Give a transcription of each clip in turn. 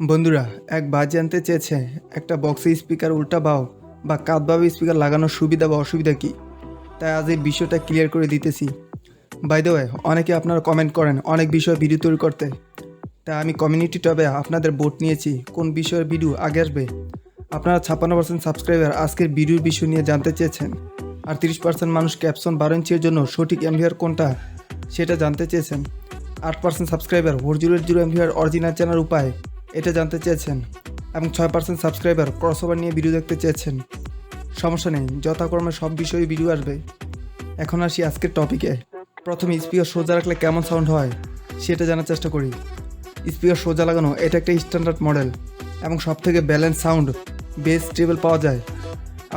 বন্ধুরা, এক বাজ জানতে চেয়েছে, একটা বক্সে স্পিকার উল্টা বাও, বা কাঁধভাবে স্পিকার লাগানোর সুবিধা বা অসুবিধা কী? তাই আজ এই বিষয়টা ক্লিয়ার করে দিতেছি। বাই দ্য অনেকে আপনারা কমেন্ট করেন অনেক বিষয় ভিডিও তৈরি করতে। তাই আমি কমিউনিটি টবে আপনাদের বোট নিয়েছি, কোন বিষয়ের ভিডিও আগে আসবে? আপনারা ছাপ্পান্ন পার্সেন্ট সাবস্ক্রাইবার আজকের ভিডিওর বিষয় নিয়ে জানতে চেয়েছেন। আর তিরিশ পার্সেন্ট মানুষ ক্যাপশন বারো ইঞ্চির জন্য সঠিক এমভিআর কোনটা, সেটা জানতে চেয়েছেন। আট percent subscriber four zero zero MVR original চেনার উপায় এটা জানতে চেয়েছেন এবং ছয় পার্সেন্ট সাবস্ক্রাইবার ক্রসওভার নিয়ে ভিডিও দেখতে চেয়েছেন। সমস্যা নেই, যথাক্রমে সব বিষয়ে ভিডিও আসবে। এখন আসি আজকের টপিকে প্রথমে স্পিকার সোজা রাখলে কেমন সাউন্ড হয়, সেটা জানার চেষ্টা করি। স্পিকার সোজা লাগানো, এটা একটা স্ট্যান্ডার্ড মডেল এবং সব থেকে ব্যালেন্স সাউন্ড বেস ট্রেবল পাওয়া যায়।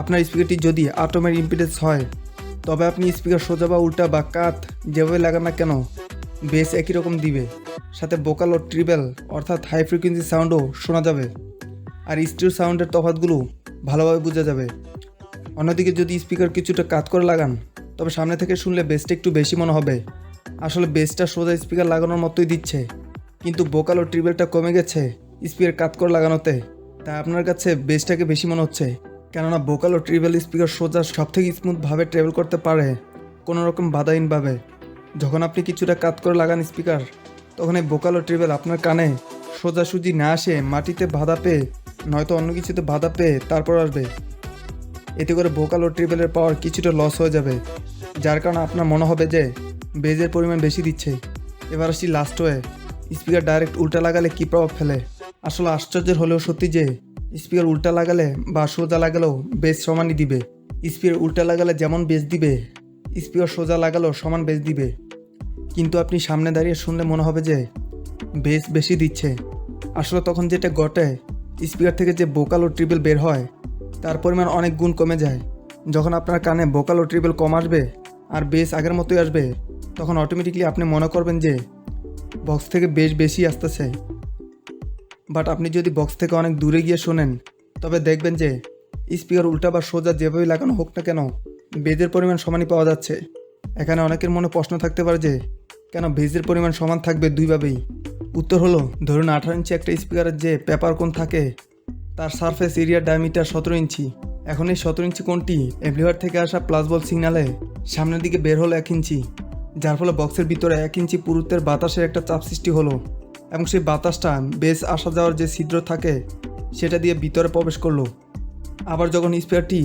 আপনার স্পিকারটি যদি আটমের ইম্পিডেন্স হয়, তবে আপনি স্পিকার সোজা বা উল্টা বা কাত যেভাবে লাগান না কেন বেস একই রকম দিবে। সাথে বোকাল ও ট্রিবেল অর্থাৎ হাই ফ্রিকোয়েন্সি সাউন্ডও শোনা যাবে। আর স্টিল সাউন্ডের তফাৎগুলো ভালোভাবে বোঝা যাবে। অন্যদিকে যদি স্পিকার কিছুটা কাত করে লাগান, তবে সামনে থেকে শুনলে বেসটা একটু বেশি মনে হবে। আসলে বেসটা সোজা স্পিকার লাগানোর মতোই দিচ্ছে। কিন্তু বোকাল ও ট্রিবেলটা কমে গেছে স্পিকার কাত করে লাগানোতে। তাই আপনার কাছে বেসটাকে বেশি মনে হচ্ছে। কেননা বোকাল ও ট্রিবেল স্পিকার সোজা সব থেকে স্মুথভাবে ট্রাভেল করতে পারে কোনো রকম বাধাহীনভাবে যখন আপনি কিছুটা কাত করে লাগান স্পিকার তখন এই বোকাল ট্রিবেল আপনার কানে সোজাসুজি না আসে, মাটিতে বাধা পেয়ে, নয়তো অন্য কিছুতে বাধা পেয়ে তারপর আসবে। এতে করে ভোকাল ও ট্রিবেলের পাওয়ার কিছুটা লস হয়ে যাবে, যার কারণে আপনার মনে হবে যে বেজের পরিমাণ বেশি দিচ্ছে। এবার আসি লাস্ট হয়ে। স্পিকার ডাইরেক্ট উল্টা লাগালে কী প্রভাব ফেলে? আসলে আশ্চর্যের হলেও সত্যি যে, স্পিকার উল্টা লাগালে বা সোজা লাগালেও বেস সমানই দিবে। স্পিকার উল্টা লাগালে যেমন বেস দিবে, স্পিকার সোজা লাগালেও সমান বেস দিবে। কিন্তু আপনি সামনে দাঁড়িয়ে শুনলে মনে হবে যে বেশ বেশি দিচ্ছে। আসলে তখন যেটা ঘটে, স্পিকার থেকে যে বোকাল ও ট্রিবেল বের হয়, তার পরিমাণ অনেক গুণ কমে যায়। যখন আপনার কানে বোকাল ও ট্রিবেল কম আসবে আর বেস আগের মতোই আসবে, তখন অটোমেটিকলি আপনি মনে করবেন যে বক্স থেকে বেশ বেশি আসতেছে। বাট আপনি যদি বক্স থেকে অনেক দূরে গিয়ে শোনেন, তবে দেখবেন যে স্পিকার উল্টা বা সোজা যেভাবে লাগানো হোক না কেন, বেজের পরিমাণ সমানই পাওয়া যাচ্ছে। এখানে অনেকের মনে প্রশ্ন থাকতে পারে যে কেন বেজের পরিমাণ সমান থাকবে দুইভাবেই? উত্তর হলো, ধরুন আঠারো ইঞ্চি একটা স্পিকারের যে পেপার কোন থাকে, তার সারফেস এরিয়া ডায়ামিটার সতেরো ইঞ্চি। এখন এই সতেরো ইঞ্চি কোনটি এভরিওয়ার থেকে আসা প্লাস বল সিগনালে সামনের দিকে বের হলো এক ইঞ্চি, যার ফলে বক্সের ভিতরে এক ইঞ্চি পুরুত্বের বাতাসের একটা চাপ সৃষ্টি হলো এবং সেই বাতাসটা বেশ আসা যাওয়ার যে ছিদ্র থাকে, সেটা দিয়ে ভিতরে প্রবেশ করল। আবার যখন স্পেয়ারটি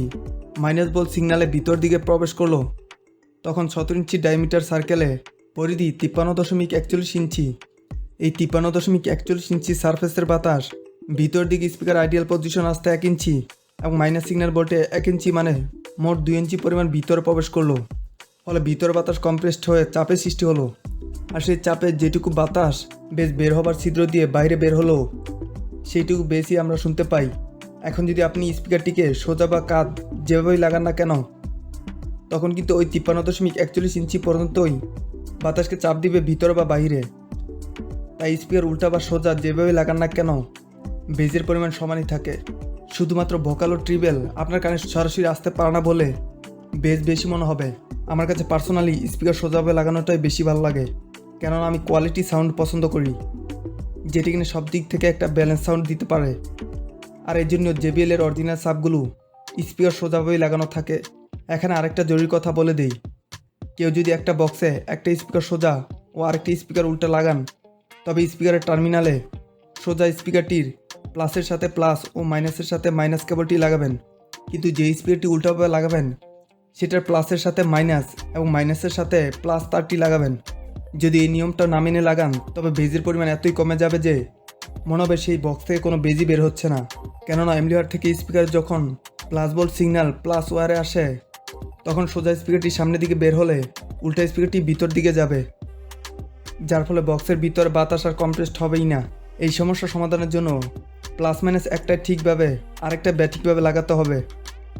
মাইনাস বল সিগনালে ভিতর দিকে প্রবেশ করল, তখন সতেরো ইঞ্চি ডায়ামিটার সার্কেলে পরিধি তিপ্পান্ন দশমিক একচল্লিশ ইঞ্চি। এই তিপ্পান্ন দশমিক একচল্লিশ ইঞ্চি সারফেসের বাতাস ভিতর দিকে স্পিকার আইডিয়াল পজিশন আসতে এক ইঞ্চি এবং মাইনাস সিগন্যাল বোল্টে এক ইঞ্চি মানে মোট দুই ইঞ্চি পরিমাণ ভিতরে প্রবেশ করল। ফলে ভিতর বাতাস কম্প্রেসড হয়ে চাপের সৃষ্টি হলো। আর সেই চাপে যেটুকু বাতাস বেশ বের হবার ছিদ্র দিয়ে বাইরে বের হলো, সেইটুকু বেশি আমরা শুনতে পাই। এখন যদি আপনি স্পিকারটিকে সোজা বা কাঁধ যেভাবেই লাগান না কেন, তখন কিন্তু ওই তিপ্পান্ন দশমিক একচল্লিশ ইঞ্চি পর্যন্তই বাতাসকে চাপ দিবে ভিতরে বা বাইরে তাই স্পিকার উল্টা বা সোজা যেভাবে লাগান না কেন, বেজের পরিমাণ সমানই থাকে। শুধুমাত্র ভোকাল ও ট্রিবেল আপনার কানে সরাসরি আসতে পারে না বলে বেজ বেশি মনে হবে। আমার কাছে পার্সোনালি স্পিকার সোজাভাবে লাগানোটাই বেশি ভালো লাগে। কেননা আমি কোয়ালিটি সাউন্ড পছন্দ করি, যেটি কিনা সব দিক থেকে একটা ব্যালেন্স সাউন্ড দিতে পারে। আর এই জন্য জেবিএলের অরিজিনাল সাবগুলো স্পিকার সোজাভাবেই লাগানো থাকে। এখানে আরেকটা জরুরি কথা বলে দেই। কেউ যদি একটা বক্সে একটা স্পিকার সোজা ও আরেকটি স্পিকার উল্টা লাগান, তবে স্পিকারের টার্মিনালে সোজা স্পিকারটির প্লাসের সাথে প্লাস ও মাইনাসের সাথে মাইনাস কেবলটি লাগাবেন। কিন্তু যে স্পিকারটি উল্টাভাবে লাগাবেন, সেটার প্লাসের সাথে মাইনাস এবং মাইনাসের সাথে প্লাস তারটি লাগাবেন। যদি এই নিয়মটা না মেনে লাগান, তবে বেজির পরিমাণ এতই কমে যাবে যে মনে হবে সেই বক্স থেকে কোনো বেজি বের হচ্ছে না। কেননা এমলিওয়ার থেকে স্পিকার যখন প্লাস বল সিগন্যাল প্লাস ওয়ারে আসে তখন সোজা স্পিকারটি সামনের দিকে বের হলে উল্টা স্পিকারটি ভিতর দিকে যাবে। যার ফলে বক্সের ভিতর বাতাস আর কম্প্রেসড হবেই না। এই সমস্যা সমাধানের জন্য প্লাস মাইনাস একটা ঠিকভাবে, আরেকটা ব্যাঠিকভাবে লাগাতে হবে।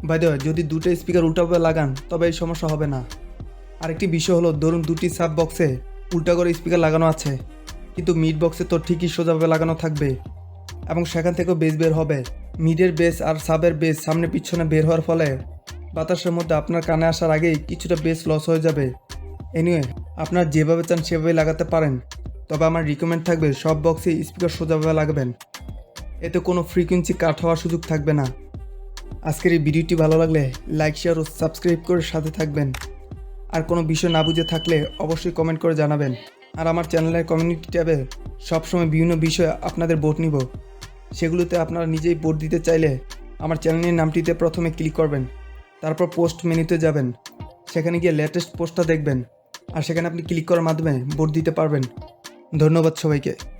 বাইদে যদি দুটো স্পিকার উল্টাভাবে লাগান, তবে এই সমস্যা হবে না। আরেকটি বিষয় হলো, ধরুন দুটি সাব বক্সে উল্টা করে স্পিকার লাগানো আছে, কিন্তু মিড বক্সে তো ঠিকই সোজাভাবে লাগানো থাকবে এবং সেখান থেকেও বেস বের হবে। মিডের বেস আর সাবের বেস সামনে পিছনে বের হওয়ার ফলে বাতাসের মধ্যে আপনার কানে আসার আগেই কিছুটা বেস লস হয়ে যাবে। এনিওয়ে আপনার যেভাবে চান সেভাবে লাগাতে পারেন। তবে আমার রিকমেন্ড থাকবে সব বক্সে স্পিকার সোজাভাবে লাগাবেন। এতে কোনো ফ্রিকোয়েন্সি কাট হওয়ার সুযোগ থাকবে না। আজকের এই ভিডিওটি ভালো লাগলে লাইক শেয়ার ও সাবস্ক্রাইব করে সাথে থাকবেন। আর কোনো বিষয় না বুঝে থাকলে অবশ্যই কমেন্ট করে জানাবেন। আর আমার চ্যানেলের কমিউনিটি ট্যাবে সবসময় বিভিন্ন বিষয়ে আপনাদের ভোট নিব। সেগুলোতে আপনারা নিজেই ভোট দিতে চাইলে আমার চ্যানেলের নামটিতে প্রথমে ক্লিক করবেন। তারপর পোস্ট মেনুতে যাবেন। সেখানে গিয়ে লেটেস্ট পোস্টটা দেখবেন। আর সেখানে আপনি ক্লিক করার মাধ্যমে ভোট দিতে পারবেন। ধন্যবাদ সবাইকে।